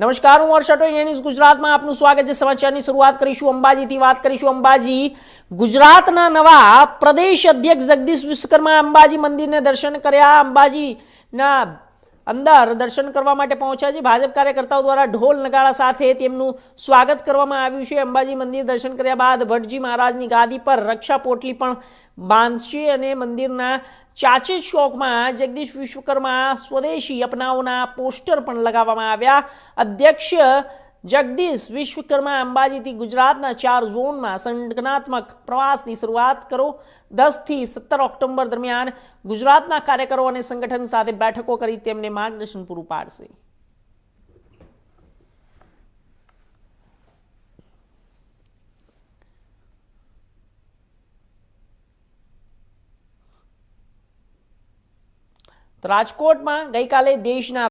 નમસ્કાર, હું હર્ષ ન્યૂઝ ગુજરાતમાં આપનું સ્વાગત છે. સમાચારની શરૂઆત કરીશું અંબાજીથી. વાત કરીશું અંબાજી. ગુજરાતના નવા પ્રદેશ અધ્યક્ષ જગદીશ વિશ્વકર્મા અંબાજી મંદિરને દર્શન કર્યા. અંબાજીના અંદર દર્શન કરવા માટે પહોંચ્યા છે. ભાજપ કાર્યકર્તાઓ દ્વારા ઢોલ નગાડા સાથે તેમનું સ્વાગત કરવામાં આવ્યું છે. અંબાજી મંદિર દર્શન કર્યા બાદ ભટજી મહારાજની ગાદી પર રક્ષા પોટલી પણ બાંધશે અને મંદિરના ચાચે ચોકમાં જગદીશ વિશ્વકર્મા સ્વદેશી અપનાઓના પોસ્ટર પણ લગાવવામાં આવ્યા. અધ્યક્ષ જગદીશ વિશ્વકર્મા અંબાજીથી ગુજરાતના ચાર ઝોનમાં સંગઠનાત્મક પ્રવાસની શરૂઆત કરો. દસથી સત્તર ઓક્ટોબર દરમિયાન ગુજરાતના કાર્યકરો અને સંગઠન સાથે બેઠકો કરી તેમને માર્ગદર્શન પૂરું પાડશે. રાજકોટમાં ગઈકાલે દેશના